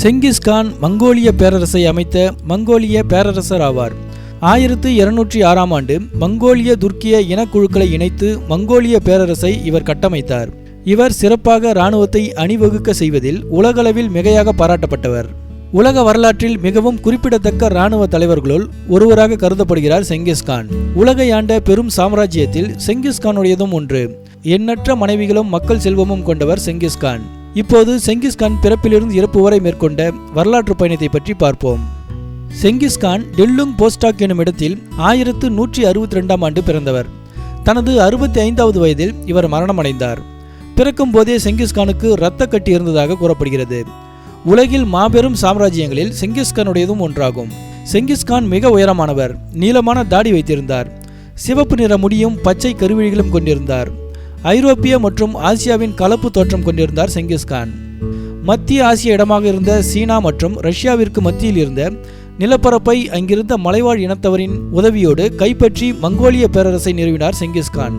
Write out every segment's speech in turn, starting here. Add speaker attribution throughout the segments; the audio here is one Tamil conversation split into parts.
Speaker 1: செங்கிஸ்கான் மங்கோலிய பேரரசை அமைத்த மங்கோலிய பேரரசர் ஆவார். ஆயிரத்து இருநூற்றி ஆறாம் ஆண்டு மங்கோலிய துர்க்கிய இனக்குழுக்களை இணைத்து மங்கோலிய பேரரசை இவர் கட்டமைத்தார். இவர் சிறப்பாக இராணுவத்தை அணிவகுக்க செய்வதில் உலகளவில் மிகையாக பாராட்டப்பட்டவர். உலக வரலாற்றில் மிகவும் குறிப்பிடத்தக்க இராணுவ தலைவர்களுள் ஒருவராக கருதப்படுகிறார் செங்கிஸ்கான் உலகை ஆண்ட பெரும் சாம்ராஜ்யத்தில் செங்கிஸ்கானுடையதும் ஒன்று. எண்ணற்ற மனைவிகளும் மக்கள் செல்வமும் கொண்டவர் செங்கிஸ்கான் இப்போது செங்கிஸ்கான் பிறப்பிலிருந்து இறப்பு வரை மேற்கொண்ட வரலாற்று பயணத்தை பற்றி பார்ப்போம். செங்கிஸ்கான் டெல்லுங் போஸ்டாக் எனும் இடத்தில் ஆயிரத்து நூற்றி அறுபத்தி ரெண்டாம் ஆண்டு பிறந்தவர். தனது அறுபத்தி ஐந்தாவது வயதில் இவர் மரணமடைந்தார். பிறக்கும் போதே செங்கிஸ்கானுக்கு இரத்த கட்டி இருந்ததாக கூறப்படுகிறது. உலகில் மாபெரும் சாம்ராஜ்யங்களில் செங்கிஸ்கானுடையதும் ஒன்றாகும். செங்கிஸ்கான் மிக உயரமானவர் நீளமான தாடி வைத்திருந்தார். சிவப்பு நிற முடியும் பச்சை கருவிழிகளும் கொண்டிருந்தார். ஐரோப்பிய மற்றும் ஆசியாவின் கலப்பு தோற்றம் கொண்டிருந்தார் செங்கிஸ்கான் மத்திய ஆசிய இடமாக இருந்த சீனா மற்றும் ரஷ்யாவிற்கு மத்தியில் இருந்த நிலப்பரப்பை அங்கிருந்த மலைவாழ் இனத்தவரின் உதவியோடு கைப்பற்றி மங்கோலிய பேரரசை நிறுவினார் செங்கிஸ்கான்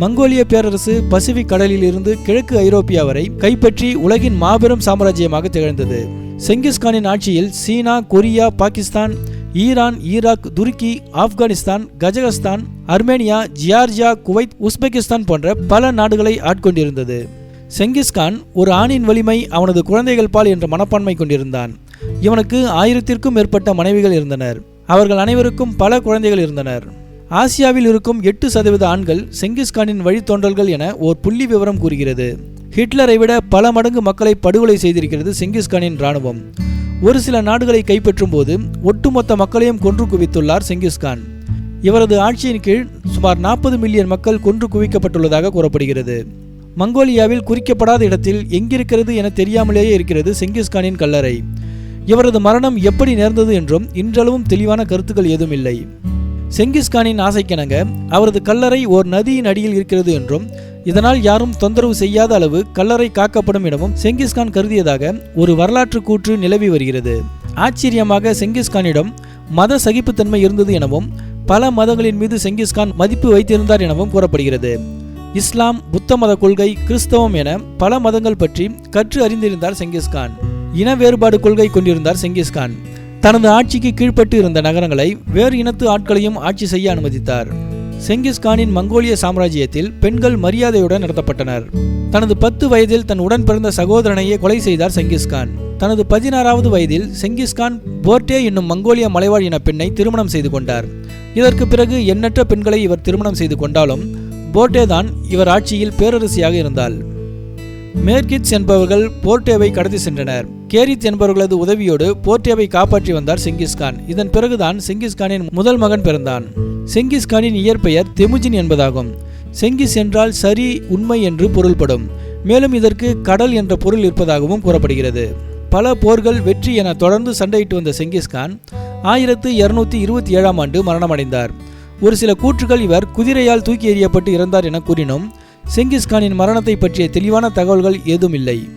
Speaker 1: மங்கோலிய பேரரசு பசிபிக் கடலில் இருந்து கிழக்கு ஐரோப்பியா வரை கைப்பற்றி உலகின் மாபெரும் சாம்ராஜ்யமாக திகழ்ந்தது. செங்கிஸ்கானின் ஆட்சியில் China Korea Pakistan Iran Iraq துருக்கி Afghanistan Kazakhstan Armenia Georgia Kuwait Uzbekistan போன்ற பல நாடுகளை ஆட்கொண்டிருந்தது. செங்கிஸ்கான் ஒரு ஆணின் வலிமை அவனது குழந்தைகள் பால் என்ற மனப்பான்மை கொண்டிருந்தான். இவனுக்கு ஆயிரத்திற்கும் மேற்பட்ட மனைவிகள் இருந்தனர். அவர்கள் அனைவருக்கும் பல குழந்தைகள் இருந்தனர். ஆசியாவில் இருக்கும் எட்டு சதவீத ஆண்கள் செங்கிஸ்கானின் வழித்தோன்றல்கள் என ஓர் புள்ளி விவரம் கூறுகிறது. ஹிட்லரை விட பல மடங்கு மக்களை படுகொலை செய்திருக்கிறது செங்கிஸ்கானின் இராணுவம். ஒரு சில நாடுகளை கைப்பற்றும் போது ஒட்டுமொத்த மக்களையும் கொன்று குவித்துள்ளார் செங்கிஸ்கான் இவரது ஆட்சியின் கீழ் சுமார் நாற்பது மில்லியன் மக்கள் கொன்று குவிக்கப்பட்டுள்ளதாக கூறப்படுகிறது. மங்கோலியாவில் குறிக்கப்படாத இடத்தில் எங்கிருக்கிறது என தெரியாமலேயே இருக்கிறது செங்கிஸ்கானின் கல்லறை. இவரது மரணம் எப்படி நேர்ந்தது என்றும் இன்றளவும் தெளிவான கருத்துக்கள் ஏதும் இல்லை செங்கிஸ்கானின் ஆசைக்கிணங்க அவரது கல்லறை ஓர் நதியின் அடியில் இருக்கிறது என்றும் இதனால் யாரும் தொந்தரவு செய்யாத அளவு கல்லறை காக்கப்படும் எனவும் செங்கிஸ்கான் கருதியதாக ஒரு வரலாற்று கூற்று நிலவி வருகிறது. ஆச்சரியமாக செங்கிஸ்கானிடம் மத சகிப்புத்தன்மை இருந்தது எனவும் பல மதங்களின் மீது செங்கிஸ்கான் மதிப்பு வைத்திருந்தார் எனவும் கூறப்படுகிறது. இஸ்லாம் புத்த மத கொள்கை கிறிஸ்தவம் என பல மதங்கள் பற்றி கற்று அறிந்திருந்தார் செங்கிஸ்கான். இன வேறுபாடு கொள்கை கொண்டிருந்தார் செங்கிஸ்கான். தனது ஆட்சிக்கு கீழ்ப்பட்டு இருந்த நகரங்களை வேறு இனத்து ஆட்களையும் ஆட்சி செய்ய அனுமதித்தார். செங்கிஸ்கானின் மங்கோலிய சாம்ராஜ்யத்தில் பெண்கள் மரியாதையுடன் நடத்தப்பட்டனர். தனது பத்து வயதில் தன் உடன் பிறந்த சகோதரனையே கொலை செய்தார் செங்கிஸ்கான் தனது பதினாறாவது வயதில் செங்கிஸ்கான் போர்டே என்னும் மங்கோலிய மலைவாழ் இன பெண்ணை திருமணம் செய்து கொண்டார். இதற்கு பிறகு எண்ணற்ற பெண்களை இவர் திருமணம் செய்து கொண்டாலும் போர்டே தான் இவர் ஆட்சியில் பேரரசியாக இருந்தாள். மேர்கிட்ஸ் என்பவர்கள் போர்ட்டேவை கடத்தி சென்றனர். கேரித் என்பவர்களது உதவியோடு போர்ட்டேவை காப்பாற்றி வந்தார் செங்கிஸ்கான். இதன் பிறகுதான் செங்கிஸ்கானின் முதல் மகன் பிறந்தான். செங்கிஸ்கானின் இயற்பெயர் தெமுஜின் என்பதாகும். செங்கிஸ் என்றால் சரி உண்மை என்று பொருள்படும். மேலும் இதற்கு கடல் என்ற பொருள் இருப்பதாகவும் கூறப்படுகிறது. பல போர்கள் வெற்றி என தொடர்ந்து சண்டையிட்டு வந்த செங்கிஸ்கான் ஆயிரத்து இருநூத்தி இருபத்தி ஏழாம் ஆண்டு மரணமடைந்தார். ஒரு சில கூற்றுகள் இவர் குதிரையால் தூக்கி எறியப்பட்டு இறந்தார் என கூறினும் செங்கிஸ்கானின் மரணத்தை பற்றிய தெளிவான தகவல்கள் ஏதும் இல்லை.